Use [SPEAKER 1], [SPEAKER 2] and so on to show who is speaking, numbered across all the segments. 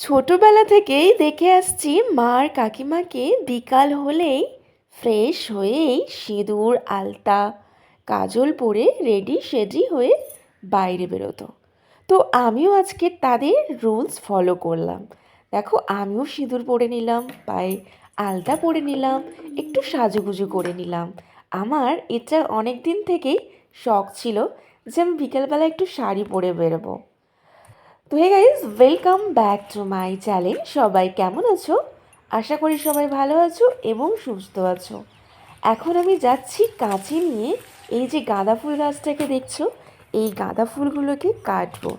[SPEAKER 1] ছোটবেলা থেকেই দেখে আসছি মার কাকিমাকে বিকাল হলেই ফ্রেশ হয়েই সিঁদুর, আলতা, কাজল পরে রেডি সেডি হয়ে বাইরে বেরোতো। তো আমিও আজকে তাদের রুলস ফলো করলাম। দেখো আমিও সিঁদুর পরে নিলাম, পায়ে আলতা পরে নিলাম, একটু সাজুগুজু করে নিলাম। আমার এটা অনেক দিন থেকেই শখ ছিল যে আমি বিকেলবেলা একটু শাড়ি পরে বেরোবো। তো hey guys welcome back to my channel সবাই কেমন আছো? আশা করি সবাই ভালো আছো এবং সুস্থ আছো। এখন আমি যাচ্ছি কাঁচি নিয়ে এই যে গাঁদা ফুল গাছটাকে দেখছ এই গাঁদা ফুলগুলোকে কাটবো।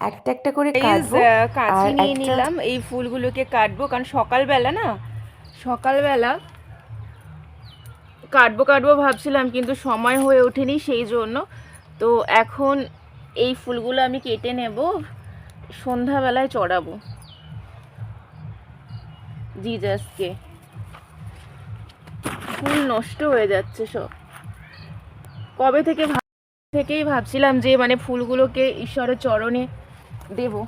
[SPEAKER 1] একটা একটা করে কাটবো
[SPEAKER 2] কাঁচি নিয়ে নিলাম এই ফুলগুলোকে কাটবো কারণ সকালবেলা না সকালবেলা কাটবো কাটবো ভাবছিলাম কিন্তু সময় হয়ে ওঠেনি সেই জন্য। তো এখন এই ফুলগুলো আমি কেটে নেব। সন্ধ্যাবেলায় চড়াবো। জিজাসকে। ফুল নষ্ট হয়ে যাচ্ছে সব। কবে থেকে থেকেই ভাবছিলাম যে মানে ফুলগুলোকে ঈশ্বরের চরণে দেব।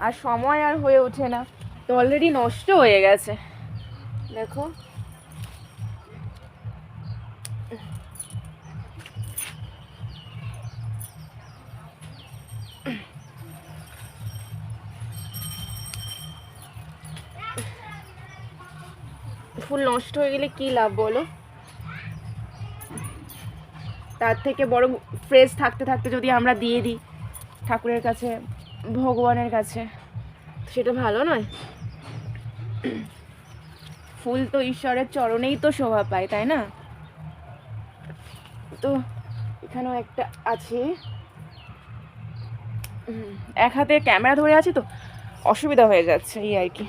[SPEAKER 2] আর সময় আর হয়ে ওঠে না। তো অলরেডি নষ্ট হয়ে গেছে। দেখো। ফুল নষ্ট হয়ে গেলে কি লাভ বলো? তার থেকে বরং ফ্রেশ থাকতে থাকতে যদি আমরা দিয়ে দিই ঠাকুরের কাছে, ভগবানের কাছে, সেটা ভালো নয়? ফুল তো ঈশ্বরের চরণেই তো শোভা পায়, তাই না? তো এখানেও একটা আছে। এক হাতে ক্যামেরা ধরে আছি তো, অসুবিধা হয়ে যাচ্ছে এই আর কি।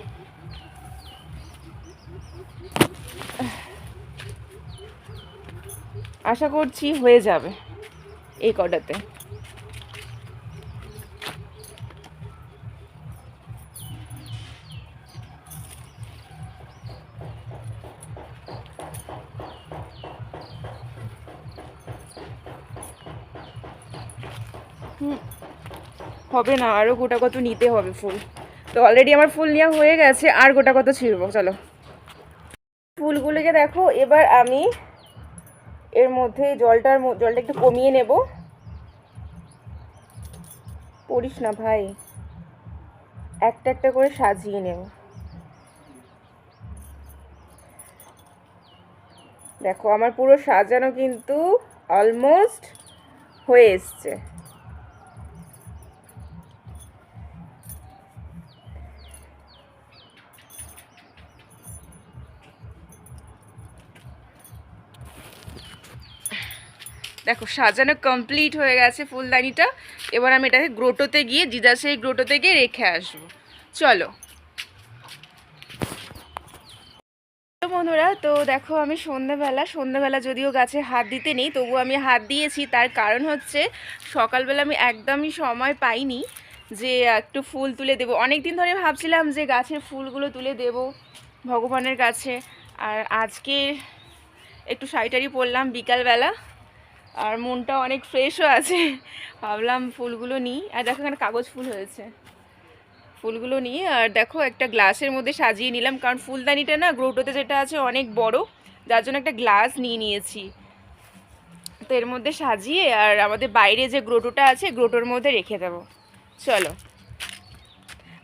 [SPEAKER 2] আশা করছি হয়ে যাবে এই কটাতে। হবে না আরও গোটা কত নিতে হবে ফুল। তো অলরেডি আমার ফুল নেওয়া হয়ে গেছে, আর গোটা কত ছিড়বো, চলো। ফুলগুলোকে দেখো, এবার আমি এর মধ্যে জলটার জলটা একটু কমিয়ে নেব। পড়িস না ভাই। একটা একটা করে সাজিয়ে নেব। দেখো, আমার পুরো সাজানো কিন্তু অলমোস্ট হয়ে এসছে। দেখো, সাজানো কমপ্লিট হয়ে গেছে ফুলদানিটা। এবার আমি এটাকে গ্রোটোতে গিয়ে দিদা সেই গ্রোটোতে গিয়ে রেখে আসব। চলো। বন্ধুরা, তো দেখো আমি সন্ধ্যাবেলা সন্ধ্যাবেলা যদিও গাছে হাত দিতে নেই, তবুও আমি হাত দিয়েছি। তার কারণ হচ্ছে, সকালবেলা আমি একদমই সময় পাইনি যে একটু ফুল তুলে দেবো। অনেক দিন ধরে ভাবছিলাম যে গাছের ফুলগুলো তুলে দেব ভগবানের কাছে। আর আজকে একটু শাড়িটারি পরলাম বিকালবেলা। আর মনটা অনেক ফ্রেশও আছে। ভাবলাম ফুলগুলো নিই। আর দেখো এখানে কাগজ ফুল হয়েছে। ফুলগুলো নিয়ে আর দেখো একটা গ্লাসের মধ্যে সাজিয়ে নিলাম। কারণ ফুলদানিটা না গ্রোটোতে যেটা আছে অনেক বড়। যার জন্য একটা গ্লাস নিয়ে নিয়েছি। তো এর মধ্যে সাজিয়ে আর আমাদের বাইরে যে গ্রোটোটা আছে, গ্রোটোর মধ্যে রেখে দেবো। চলো।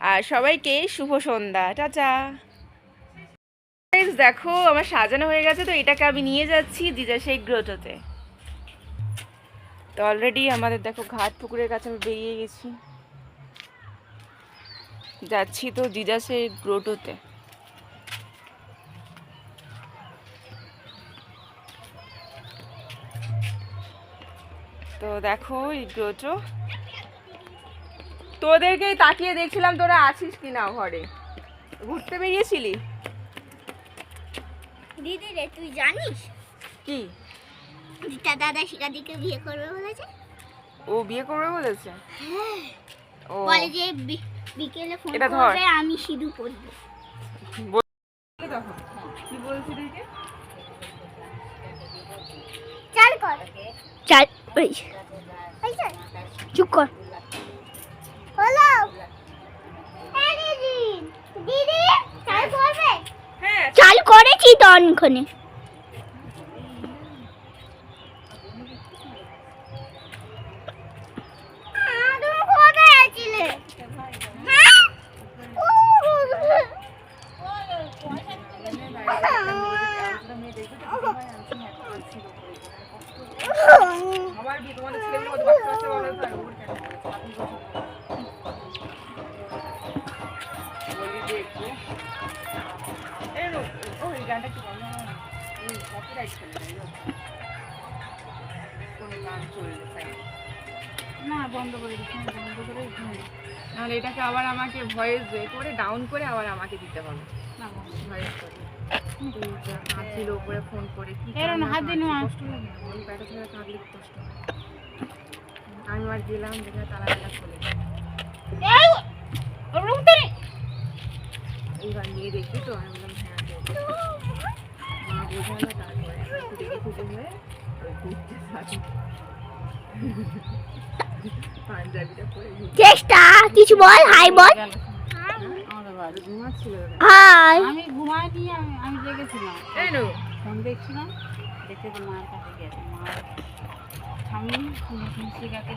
[SPEAKER 2] আর সবাইকে শুভ সন্ধ্যা। টাটা। দেখো, আমার সাজানো হয়ে গেছে, তো এটাকে আমি নিয়ে যাচ্ছি, দিদা সেই গ্রোটোতে। তো অলরেডি আমাদের দেখো ঘাট পুকুরের কাছে আমি বেরিয়ে গেছি। যাচ্ছি তো জিজাসের গ্রোটোতে তো। দেখো এই গ্রোটো তোদেরকেই তাকিয়ে দেখছিলাম তোরা আছিস কিনা ঘরে। ঘুরতে বেরিয়েছিলি?
[SPEAKER 3] দিদি রে তুই জানিস?
[SPEAKER 2] কি?
[SPEAKER 3] রিতা দাদা শিকাদিকে বিয়ে করবে বলেছে?
[SPEAKER 2] ও বিয়ে করবে বলেছে? হ্যাঁ। ও।
[SPEAKER 3] বলে যে বিকেলে ফোন করবে আমি সিধু পরব
[SPEAKER 2] কি
[SPEAKER 3] চাল ওই। চুপ হ্যাঁ,
[SPEAKER 2] হ্যাঁ। চাল করেছি তো অনেকক্ষণে। না বন্ধ
[SPEAKER 4] করে দিচ্ছি বন্ধ করে
[SPEAKER 2] নাহলে এটাকে আবার আমাকে ভয়েস করে ডাউন করে আবার আমাকে দিতে হবে।
[SPEAKER 4] না
[SPEAKER 2] ভয়েস করে। যা উপরে ফোন করে কি
[SPEAKER 4] হাত
[SPEAKER 2] কাঁদছে, কষ্ট লাগে কষ্ট। আমি আর গেলাম দেখে তালা তালা খুলে এইবার নিয়ে দেখবি তো আমি বললাম হ্যাঁ। মা বোঝালো তারপরে দেখে খুঁজে হয়ে ওই ঘুরতে থাকি পাঞ্জাবিটা পরে
[SPEAKER 5] চেষ্টা কিছু বল হাই বল। হাই।
[SPEAKER 4] আমি ঘুমাইনি আমি আমি জেগেছিলাম। ফোন দেখছিলাম দেখতে তো মার কাছে গেছে। মা স্বামী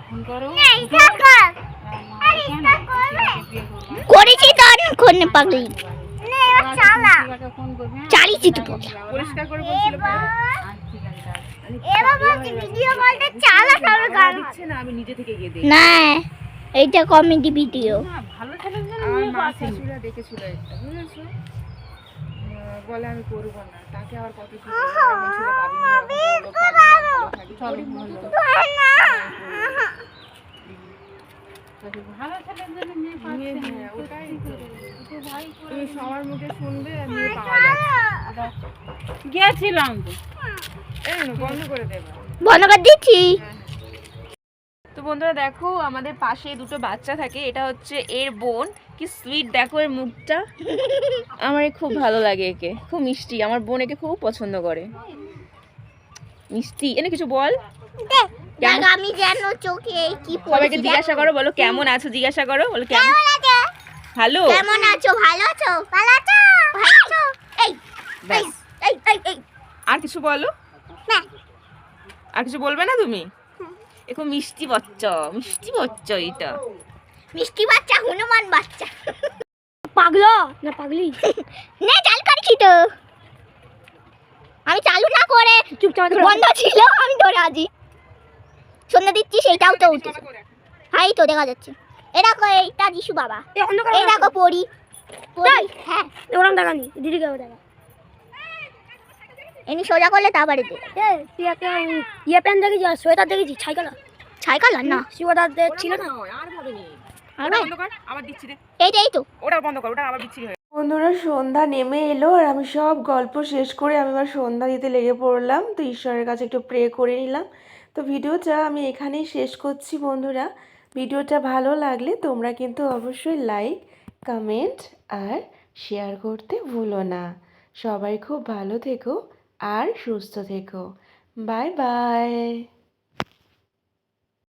[SPEAKER 4] ফোন করো।
[SPEAKER 5] করেছি তো অনেকক্ষণে পাগলি।
[SPEAKER 3] চালা।
[SPEAKER 4] শিকাকে ফোন করবে হ্যাঁ?
[SPEAKER 5] চালিয়েছি তো
[SPEAKER 2] পরিষ্কার করে বলছিল পরে।
[SPEAKER 4] আর ঠিক আছে যাও।
[SPEAKER 3] এবার বলছি ভিডিও কলটা চালা তাহলে
[SPEAKER 2] আমার
[SPEAKER 3] গান
[SPEAKER 2] দিচ্ছে না আমি নিজে থেকে গিয়ে দেখি
[SPEAKER 5] না এইটা কমেডি ভিডিও
[SPEAKER 4] ভালো ছেলের জন্য
[SPEAKER 2] দেখেছিল একটা বুঝেছ? বলে আমি করব না। তাকে আবার কত
[SPEAKER 4] ভালো। ছেলের জন্য।
[SPEAKER 2] হ্যাঁ, ওটাই তুমি সবার মুখে শুনবে আর নিয়ে পাওয়া যাচ্ছে
[SPEAKER 4] গিয়েছিলাম। তো
[SPEAKER 2] বন্ধ করে দেবে
[SPEAKER 5] বন্ধ করে দিচ্ছি।
[SPEAKER 2] তো বন্ধুরা দেখো আমাদের পাশে দুটো বাচ্চা থাকে। এটা হচ্ছে এর বোন। কি সুইট দেখো এর মুখটা। আমার খুব ভালো লাগে একে। খুব মিষ্টি। আমার বোন একে খুব পছন্দ করে। মিষ্টি। এনে কিছু বল।
[SPEAKER 5] আমি যেন চোখে কি
[SPEAKER 2] সবাইকে জিজ্ঞাসা করো বলো কেমন আছো? জিজ্ঞাসা করো বলো কেমন ভালো?
[SPEAKER 5] কেমন আছো? ভালো আছো? ভালো আছো? ভালো আছো? এই এই এই।
[SPEAKER 2] আর কিছু বলো?
[SPEAKER 5] না।
[SPEAKER 2] আর কিছু বলবে না তুমি? খুব মিষ্টি বাচ্চা মিষ্টি বাচ্চা এটা
[SPEAKER 5] মিষ্টি বাচ্চা হনুমান বাচ্চা। পাগলো? না পাগলি। নে চাল করেছি তো আমি চালু না করে চুপচাপ বন্ধ ছিল আমি ধরে আছি। সন্ধ্যা দিচ্ছি সেইটাও তো উঠেছে। হাই তো দেখা যাচ্ছে। এ দেখো এইটা যিশু বাবা। এই দেখো পড়ি পড়ি হ্যাঁ। ওরম দেখানি। দিদিকে দেখা। এমনি সোজা করলে তারপরে দে তুই একটা ইয়ে প্যান্ট দেখেছি আর সোয়েটার দেখেছি ছাই কালার। ছাই কালার না সোয়েটার ছিল না?
[SPEAKER 2] আর ভাবে নি
[SPEAKER 5] আর
[SPEAKER 2] বন্ধ কর আবার দিচ্ছি রে।
[SPEAKER 5] এইটা এই তো।
[SPEAKER 2] ওটা বন্ধ কর ওটা আবার বিচ্ছিরি হয়ে
[SPEAKER 1] বন্ধুরা সন্ধ্যা নেমে এলো আর আমি সব গল্প শেষ করে আমি এবার সন্ধ্যা দিতে লেগে পড়লাম। তো ঈশ্বরের কাছে একটু প্রে করে নিলাম। তো ভিডিওটা আমি এখানেই শেষ করছি বন্ধুরা। ভিডিওটা ভালো লাগলে তোমরা কিন্তু অবশ্যই লাইক কমেন্ট আর শেয়ার করতে ভুলো না। সবাই খুব ভালো থেকো। আর সুস্থ থেকো। Bye bye.